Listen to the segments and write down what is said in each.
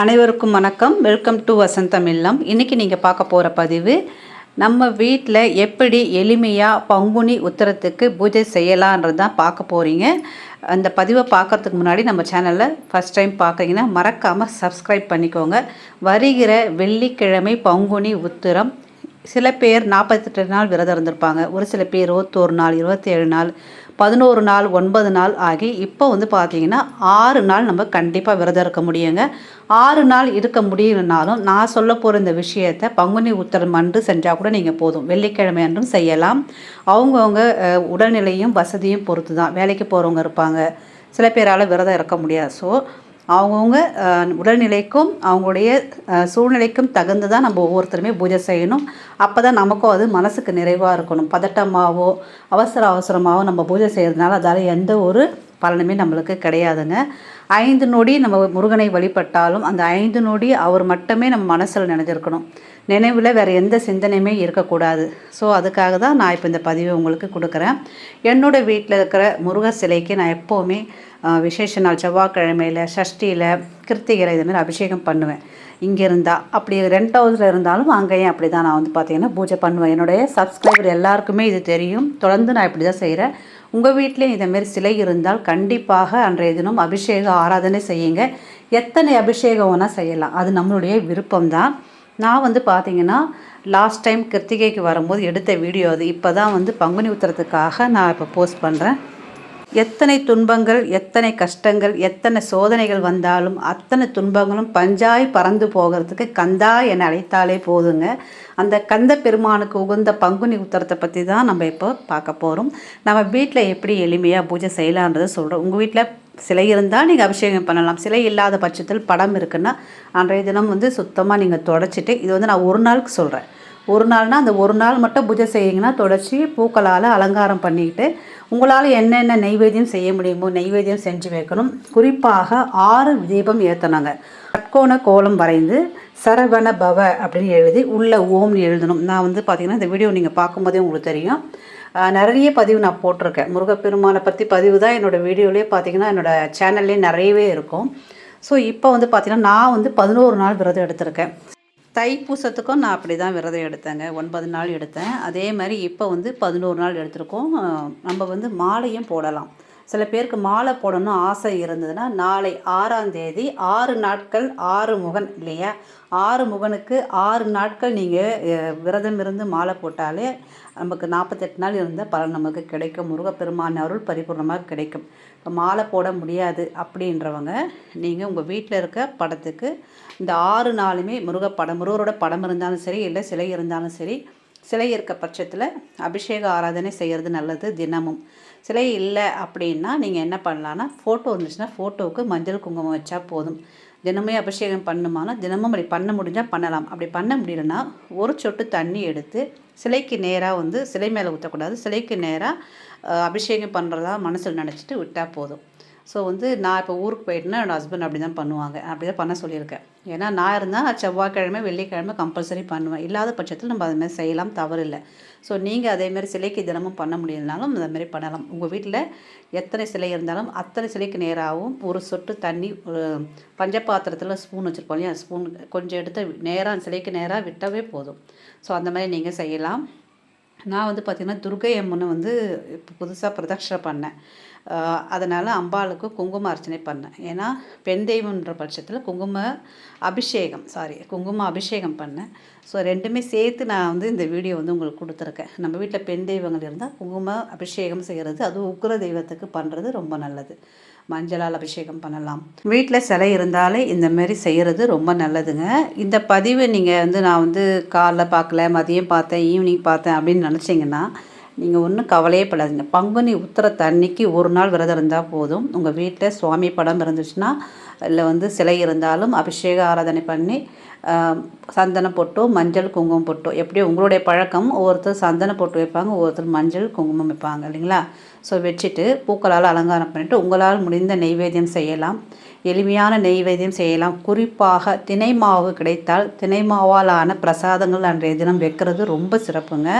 அனைவருக்கும் வணக்கம். Welcome to வசந்தம் இல்லம் இன்றைக்கி நீங்கள் பார்க்க போகிற பதிவு நம்ம வீட்டில் எப்படி எளிமையாக பங்குனி உத்தரத்துக்கு பூஜை செய்யலான்றது தான் பார்க்க போகிறீங்க அந்த பதிவை பார்க்கறதுக்கு முன்னாடி நம்ம சேனலில் ஃபஸ்ட் டைம் பார்க்குறீங்கன்னா மறக்காமல் சப்ஸ்கிரைப் பண்ணிக்கோங்க. வருகிற வெள்ளிக்கிழமை பங்குனி உத்திரம் சில பேர் நாற்பத்தெட்டு நாள் விரதம் இருந்திருப்பாங்க. ஒரு சில பேர் இருபத்தோரு நாள் இருபத்தேழு நாள் பதினோரு நாள் ஒன்பது நாள் ஆகி இப்போ வந்து பார்த்தீங்கன்னா ஆறு நாள் நம்ம கண்டிப்பாக விரதம் இருக்க முடியுங்க. ஆறு நாள் இருக்க முடியலனாலும் நான் சொல்ல போகிற இந்த விஷயத்தை பங்குனி உத்தரம் அன்று செஞ்சால் கூட நீங்கள் போதும். வெள்ளிக்கிழமை அன்றும் செய்யலாம். அவங்கவுங்க உடல்நிலையும் வசதியும் பொறுத்து தான் வேலைக்கு போகிறவங்க இருப்பாங்க. சில பேரால் விரதம் இருக்க முடியாது. ஸோ அவங்கவுங்க உடல்நிலைக்கும் அவங்களுடைய சூழ்நிலைக்கும் தகுந்து தான் நம்ம ஒவ்வொருத்தருமே பூஜை செய்யணும். அப்போ தான் நமக்கும் அது மனசுக்கு நிறைவாக இருக்கணும். பதட்டமாகவோ அவசர அவசரமாகவோ நம்ம பூஜை செய்கிறதுனால அதால் எந்த ஒரு பலனுமே நம்மளுக்கு கிடையாதுங்க. ஐந்து நொடி நம்ம முருகனை வழிபட்டாலும் அந்த ஐந்து நொடி அவர் மட்டுமே நம்ம மனசில் நினைஞ்சிருக்கணும். நினைவில் வேறு எந்த சிந்தனையுமே இருக்கக்கூடாது. ஸோ அதுக்காக தான் நான் இப்போ இந்த பதிவை உங்களுக்கு கொடுக்குறேன். என்னோடய வீட்டில் இருக்கிற முருகர் சிலைக்கு நான் எப்போவுமே விசேஷ நாள் செவ்வாய்க்கிழமையில் சஷ்டியில் கிருத்திகையில் இதுமாரி அபிஷேகம் பண்ணுவேன். இங்கே இருந்தால் அப்படி ரெண்ட் ஹவுஸில் இருந்தாலும் அங்கேயும் அப்படி தான் நான் வந்து பார்த்திங்கன்னா பூஜை பண்ணுவேன். என்னுடைய சப்ஸ்கிரைபர் எல்லாருக்குமே இது தெரியும். தொடர்ந்து நான் இப்படி தான் செய்கிறேன் உங்கள் வீட்லேயும் இதேமாரி சிலை இருந்தால் கண்டிப்பாக அன்றைய தினம் அபிஷேக ஆராதனை செய்யுங்க. எத்தனை அபிஷேகம் வேணால் செய்யலாம். அது நம்மளுடைய விருப்பம்தான். நான் வந்து பார்த்தீங்கன்னா லாஸ்ட் டைம் கிருத்திகைக்கு வரும்போது எடுத்த வீடியோ அது. இப்போ தான் வந்து பங்குனி உத்தரத்துக்காக நான் இப்போ போஸ்ட் பண்ணுறேன் எத்தனை துன்பங்கள் எத்தனை கஷ்டங்கள் எத்தனை சோதனைகள் வந்தாலும் அத்தனை துன்பங்களும் பஞ்சாய் பறந்து போகிறதுக்கு கந்தா என அழைத்தாலே போதுங்க. அந்த கந்த பெருமானுக்கு உகந்த பங்குனி உத்தரத்தை பற்றி தான் நம்ம இப்போ பார்க்க போகிறோம் நம்ம வீட்டில் எப்படி எளிமையாக பூஜை செய்யலான்றதை சொல்கிறோம் உங்கள் வீட்டில் சிலை இருந்தால் நீங்கள் அபிஷேகம் பண்ணலாம். சிலை இல்லாத பட்சத்தில் படம் இருக்குன்னா அன்றைய தினம் வந்து சுத்தமாக நீங்கள் தொடச்சிட்டு இது வந்து நான் ஒரு நாளுக்கு சொல்கிறேன் ஒரு நாள்னா அந்த ஒரு நாள் மட்டும் பூஜை செய்யுங்கன்னா தொடச்சி பூக்களால் அலங்காரம் பண்ணிக்கிட்டு உங்களால் என்னென்ன நெய்வேத்தியம் செய்ய முடியுமோ நெய்வேத்தியம் செஞ்சு வைக்கணும். குறிப்பாக ஆறு தீபம் ஏற்றினாங்க கட்கோண கோலம் வரைந்து சரவண பவ அப்படின்னு எழுதி உள்ள ஓம்னு எழுதணும். நான் வந்து பார்த்திங்கன்னா இந்த வீடியோ நீங்கள் பார்க்கும்போதே உங்களுக்கு தெரியும். நிறைய பதிவு நான் போட்டிருக்கேன். முருகப்பெருமானை பற்றி பதிவு தான் என்னோடய வீடியோலேயே பார்த்தீங்கன்னா என்னோடய சேனல்லே நிறையவே இருக்கும். ஸோ இப்போ வந்து பார்த்திங்கன்னா நான் வந்து பதினோரு நாள் விரதம் எடுத்திருக்கேன். தைப்பூசத்துக்கும் நான் அப்படி தான் விரதம் எடுத்தேங்க. ஒன்பது நாள் எடுத்தேன். அதே மாதிரி இப்போ வந்து பதினோரு நாள் எடுத்திருக்கோம். நம்ம வந்து மாலையும் போடலாம். சில பேருக்கு மாலை போடணும் ஆசை இருந்ததுன்னா நாளை ஆறாம் தேதி ஆறு நாட்கள் ஆறு முகன் இல்லையா? ஆறு முகனுக்கு ஆறு நாட்கள் நீங்கள் விரதம் இருந்து மாலை போட்டாலே நமக்கு நாற்பத்தெட்டு நாள் இருந்த பலன் நமக்கு கிடைக்கும். முருகப்பெருமான் அருள் பரிபூர்ணமாக கிடைக்கும். இப்போ மாலை போட முடியாது அப்படின்றவங்க நீங்கள் உங்கள் வீட்டில் இருக்க படத்துக்கு இந்த ஆறு நாளுமே முருக படம் முருகரோட படம் இருந்தாலும் சரி இல்லை சிலை இருந்தாலும் சரி சிலை இருக்க பட்சத்தில் அபிஷேக ஆராதனை செய்கிறது நல்லது தினமும். சிலை இல்லை அப்படின்னா நீங்கள் என்ன பண்ணலான்னா ஃபோட்டோ இருந்துச்சுன்னா ஃபோட்டோவுக்கு மஞ்சள் குங்குமம் வச்சா போதும். தினமே அபிஷேகம் பண்ணுமானா தினமும் அப்படி பண்ண முடிஞ்சால் பண்ணலாம். அப்படி பண்ண முடியலன்னா ஒரு சொட்டு தண்ணி எடுத்து சிலைக்கு நேராக வந்து சிலை மேலே ஊற்றக்கூடாது சிலைக்கு நேராக அபிஷேகம் பண்ணுறதா மனசில் நினச்சிட்டு விட்டால் போதும். ஸோ வந்து நான் இப்போ ஊருக்கு போயிட்டேன்னா என்னோடய ஹஸ்பண்ட் அப்படி தான் பண்ணுவாங்க. அப்படி தான் பண்ண சொல்லியிருக்கேன். ஏன்னா நான் இருந்தால் செவ்வாய்க்கிழமை வெள்ளிக்கிழமை கம்பல்சரி பண்ணுவேன். இல்லாத பட்சத்தில் நம்ம அதுமாதிரி செய்யலாம் தவறு இல்லை ஸோ நீங்கள் அதேமாதிரி சிலைக்கு தினமும் பண்ண முடியலனாலும் அந்த மாதிரி பண்ணலாம். உங்கள் வீட்டில் எத்தனை சிலை இருந்தாலும் அத்தனை சிலைக்கு நேராகவும் ஒரு சொட்டு தண்ணி ஒரு பஞ்சபாத்திரத்தில் ஸ்பூன் வச்சுருப்போம் இல்லையா? ஸ்பூன் கொஞ்சம் எடுத்து நேராக சிலைக்கு நேராக விட்டவே போதும். ஸோ அந்த மாதிரி நீங்கள் செய்யலாம். நான் வந்து பார்த்திங்கன்னா துர்கை அம்மனை வந்து இப்போ புதுசாக பிரதட்சணை பண்ணேன். அதனால் அம்பாளுக்கு குங்கும அர்ச்சனை பண்ணேன். ஏன்னா பெண் தெய்வம்ன்ற பட்சத்தில் குங்கும அபிஷேகம் சாரி குங்கும அபிஷேகம் பண்ணேன். ஸோ ரெண்டுமே சேர்த்து நான் வந்து இந்த வீடியோ வந்து உங்களுக்கு கொடுத்துருக்கேன். நம்ம வீட்டில் பெண் தெய்வங்கள் இருந்தால் குங்கும அபிஷேகம் செய்கிறது அதுவும் உக்ர தெய்வத்துக்கு பண்ணுறது ரொம்ப நல்லது. மஞ்சளால் அபிஷேகம் பண்ணலாம். வீட்டில் சிலை இருந்தாலே இந்த மாதிரி செய்கிறது ரொம்ப நல்லதுங்க. இந்த பதிவு நீங்கள் வந்து நான் வந்து காலைல பார்க்கல மதியம் பார்த்தேன் ஈவினிங் பார்த்தேன் அப்படின்னு நினச்சிங்கன்னா நீங்கள் ஒன்றும் கவலையே படாதீங்க. பங்குனி உத்திரத்து தண்ணிக்கு ஒரு நாள் விரதம் இருந்தால் போதும். உங்கள் வீட்டில் சுவாமி படம் இருந்துச்சுன்னா இல்லை வந்து சிலை இருந்தாலும் அபிஷேக ஆராதனை பண்ணி சந்தன பொட்டோ மஞ்சள் குங்குமம் பொட்டோ. எப்படி உங்களுடைய பழக்கம் ஒவ்வொருத்தர் சந்தன பொட்டு வைப்பாங்க ஒவ்வொருத்தர் மஞ்சள் குங்குமம் வைப்பாங்க இல்லைங்களா? ஸோ வச்சுட்டு பூக்களால் அலங்காரம் பண்ணிவிட்டு உங்களால் முடிந்த நெய்வேத்தியம் செய்யலாம். எளிமையான நெய்வேத்தியம் செய்யலாம். குறிப்பாக தினை மாவு கிடைத்தால் தினை மாவால் ஆன பிரசாதங்கள் அன்றைய தினம் வைக்கிறது ரொம்ப சிறப்புங்க.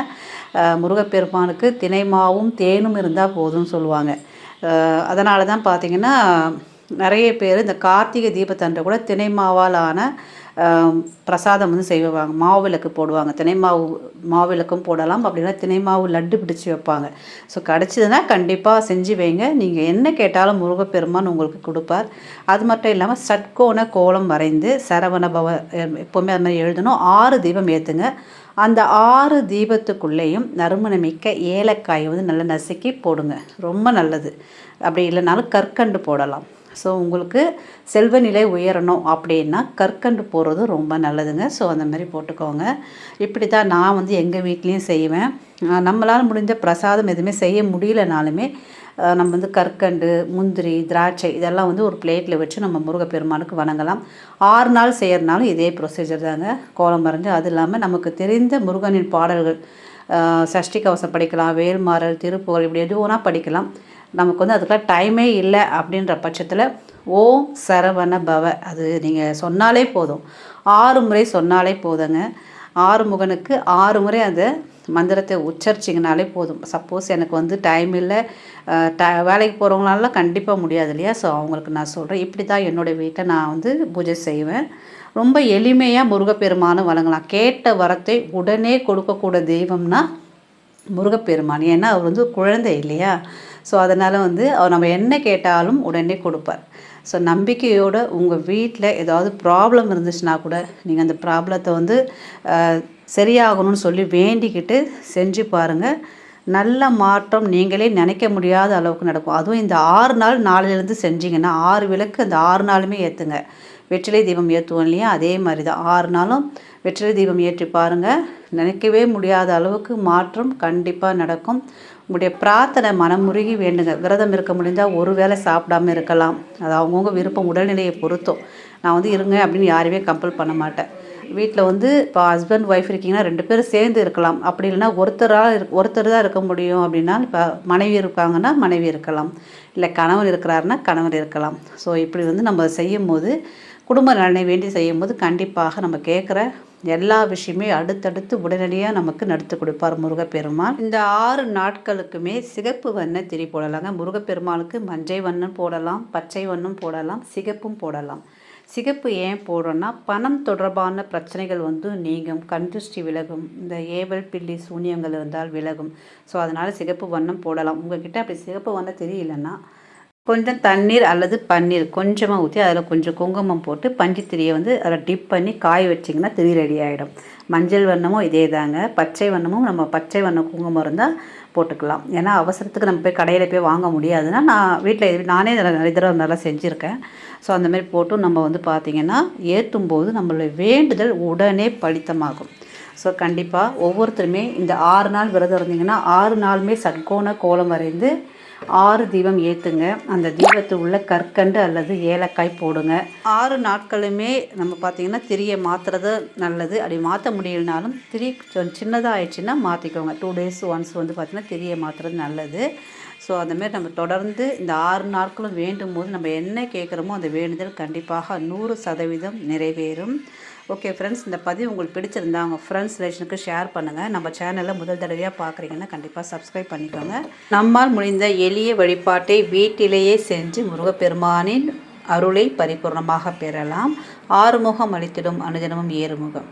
முருகப்பெருமானுக்கு தினை மாவும் தேனும் இருந்தால் போதும்னு சொல்லுவாங்க. அதனால தான் பார்த்திங்கன்னா நிறைய பேர் இந்த கார்த்திகை தீபத்தன்று கூட தினை மாவால் ஆன பிரசாதம் வந்து செய்வாங்க. மாவிளக்கு போடுவாங்க. தினை மாவு மாவிளக்கும் போடலாம். அப்படின்னா தினை மாவு லட்டு பிடிச்சி வைப்பாங்க. ஸோ கிடச்சிதுன்னா கண்டிப்பாக செஞ்சு வைங்க. நீங்கள் என்ன கேட்டாலும் முருகப்பெருமான் உங்களுக்கு கொடுப்பார். அது மட்டும் இல்லாமல் சட்கோண கோலம் வரைந்து சரவண பவ எப்போவுமே அது மாதிரி எழுதணும். ஆறு தீபம் ஏற்றுங்க அந்த ஆறு தீபத்துக்குள்ளேயும் நறுமணமிக்க ஏலக்காயை வந்து நல்லா நசுக்கி போடுங்க. ரொம்ப நல்லது. அப்படி இல்லைனாலும் கற்கண்டு போடலாம். ஸோ உங்களுக்கு செல்வநிலை உயரணும் அப்படின்னா கற்கண்டு போடுறது ரொம்ப நல்லதுங்க. ஸோ அந்த மாதிரி போட்டுக்கோங்க. இப்படி தான் நான் வந்து எங்கள் வீட்லேயும் செய்வேன். நம்மளால் முடிஞ்ச பிரசாதம் எதுவுமே செய்ய முடியலனாலுமே நம்ம வந்து கற்கண்டு முந்திரி திராட்சை இதெல்லாம் வந்து ஒரு பிளேட்டில் வச்சு நம்ம முருகப்பெருமானுக்கு வணங்கலாம். ஆறு நாள் செய்கிறனாலும் இதே ப்ரொசீஜர் தாங்க. கோலம் வரைஞ்சி அது இல்லாமல் நமக்கு தெரிந்த முருகனின் பாடல்கள் சஷ்டி கவசம் படிக்கலாம் வேல்மாறல் திருப்புகழ் இப்படி எதுவும் படிக்கலாம். நமக்கு வந்து அதுக்கெல்லாம் டைமே இல்லை அப்படின்ற பட்சத்தில் ஓம் சரவண பவ. அது நீங்கள் சொன்னாலே போதும். ஆறு முறை சொன்னாலே போதுங்க. ஆறு முகனுக்கு ஆறு முறை அந்த மந்திரத்தை உச்சரிச்சிங்கனாலே போதும். சப்போஸ் எனக்கு வந்து டைம் இல்லை. ட வேலைக்கு போகிறவங்களால கண்டிப்பாக முடியாது இல்லையா? ஸோ அவங்களுக்கு நான் சொல்கிறேன் இப்படி தான் என்னுடைய வீட்டை நான் வந்து பூஜை செய்வேன். ரொம்ப எளிமையாக முருகப்பெருமானும் வழங்கலாம் கேட்ட வரத்தை உடனே கொடுக்கக்கூட தெய்வம்னா முருகப்பெருமான். ஏன்னா அவர் வந்து குழந்தை இல்லையா? ஸோ அதனால் வந்து அவர் நம்ம என்ன கேட்டாலும் உடனே கொடுப்பார். ஸோ நம்பிக்கையோடு உங்கள் வீட்டில் ஏதாவது ப்ராப்ளம் இருந்துச்சுன்னா கூட நீங்கள் அந்த ப்ராப்ளத்தை வந்து சரியாகணும்னு சொல்லி வேண்டிக்கிட்டு செஞ்சு பாருங்கள் நல்ல மாற்றம் நீங்களே நினைக்க முடியாத அளவுக்கு நடக்கும். அதுவும் இந்த ஆறு நாள் நாளிலேருந்து செஞ்சீங்கன்னா ஆறு விளக்கு அந்த ஆறு நாளுமே ஏற்றுங்க வெற்றிலை தீபம் ஏற்றுவோம் இல்லையா? அதே மாதிரி தான் ஆறு நாளும் வெற்றிலை தீபம் ஏற்றி பாருங்கள் நினைக்கவே முடியாத அளவுக்கு மாற்றம் கண்டிப்பாக நடக்கும். உங்களுடைய பிரார்த்தனை மனமுருகி வேண்டுங்க. விரதம் இருக்க முடிஞ்சால் ஒரு வேளை சாப்பிடாம இருக்கலாம். அது அவங்கவுங்க விருப்பம் உடல்நிலையை பொறுத்தும். நான் வந்து இருங்க அப்படின்னு யாரையுமே கம்பல் பண்ண மாட்டேன். வீட்டில் வந்து இப்போ ஹஸ்பண்ட் ஒய்ஃப் இருக்கீங்கன்னா ரெண்டு பேரும் சேர்ந்து இருக்கலாம். அப்படி இல்லைன்னா ஒருத்தராக இருக் ஒருத்தர் தான் இருக்க முடியும் அப்படின்னா இப்போ மனைவி இருக்காங்கன்னா மனைவி இருக்கலாம். இல்லை கணவர் இருக்கிறாருன்னா கணவர் இருக்கலாம். ஸோ இப்படி வந்து நம்ம செய்யும் போது குடும்ப நலனை வேண்டி செய்யும்போது கண்டிப்பாக நம்ம கேட்குற எல்லா விஷயமே அடுத்தடுத்து உடனடியாக நமக்கு நடத்து கொடுப்பார் முருகப்பெருமாள் இந்த ஆறு நாட்களுக்குமே சிகப்பு வண்ண திரி போடலாங்க. முருகப்பெருமாளுக்கு மஞ்சள் வண்ணம் போடலாம் பச்சை வண்ணம் போடலாம் சிகப்பும் போடலாம். சிகப்பு ஏன் போடுறோன்னா பணம் தொடர்பான பிரச்சனைகள் வந்து நீங்கும் கண்துஷ்டி விலகும் இந்த ஏவல் பில்லி சூனியங்கள் இருந்தால் விலகும். ஸோ அதனால் சிகப்பு வண்ணம் போடலாம். உங்ககிட்ட அப்படி சிகப்பு வண்ணம் தெரியலன்னா கொஞ்சம் தண்ணீர் அல்லது பன்னீர் கொஞ்சமாக ஊற்றி அதில் கொஞ்சம் குங்குமம் போட்டு பஞ்சுத்திரியை வந்து அதில் டிப் பண்ணி காய வச்சிங்கன்னா திரி ரெடி ஆகிடும் மஞ்சள் வண்ணமும் இதே தாங்க பச்சை வண்ணமும் நம்ம பச்சை வண்ண குங்குமம் இருந்தால் போட்டுக்கலாம். ஏன்னா அவசரத்துக்கு நம்ம போய் கடையில் போய் வாங்க முடியாதுன்னா நான் வீட்டில் நானே இதில் நிறைய தடவை நல்லா செஞ்சுருக்கேன். ஸோ அந்தமாரி போட்டும் நம்ம வந்து பார்த்திங்கன்னா ஏற்றும் போது நம்மளுடைய வேண்டுதல் உடனே பலித்தமாகும். ஸோ கண்டிப்பாக ஒவ்வொருத்தருமே இந்த ஆறு நாள் விரதம் இருந்தீங்கன்னா ஆறு நாளுமே சட்கோண கோலம் வரைந்து ஆறு தீபம் ஏற்றுங்க அந்த தீபத்து உள்ள கற்கண்டு அல்லது ஏலக்காய் போடுங்க. ஆறு நாட்களுமே நம்ம பார்த்திங்கன்னா திரியை மாற்றுறது நல்லது. அப்படி மாற்ற முடியலனாலும் திரி சின்னதாக ஆயிடுச்சுன்னா மாற்றிக்கோங்க டூ டேஸ் ஒன்ஸ் வந்து பார்த்திங்கன்னா திரியை மாற்றுறது நல்லது. ஸோ அந்தமாரி நம்ம தொடர்ந்து இந்த ஆறு நாட்களும் வேண்டும் போது நம்ம என்ன கேட்குறோமோ அந்த வேண்டுதல் கண்டிப்பாக நூறு சதவீதம் நிறைவேறும். ஓகே ஃப்ரெண்ட்ஸ் இந்த பதிவு உங்களுக்கு பிடிச்சிருந்தா உங்கள் ஃப்ரெண்ட்ஸ் ரிலேஷனுக்கு ஷேர் பண்ணுங்கள் நம்ம சேனலை முதல் தடவையாக பார்க்குறீங்கன்னா கண்டிப்பாக சப்ஸ்கிரைப் பண்ணிக்கோங்க. நம்மால் முடிந்த எளிய வழிபாட்டை வீட்டிலேயே செஞ்சு முருகப்பெருமானின் அருளை பரிபூர்ணமாக பெறலாம். ஆறுமுகம் அளித்திடும் அனுதினமும் ஏறுமுகம்.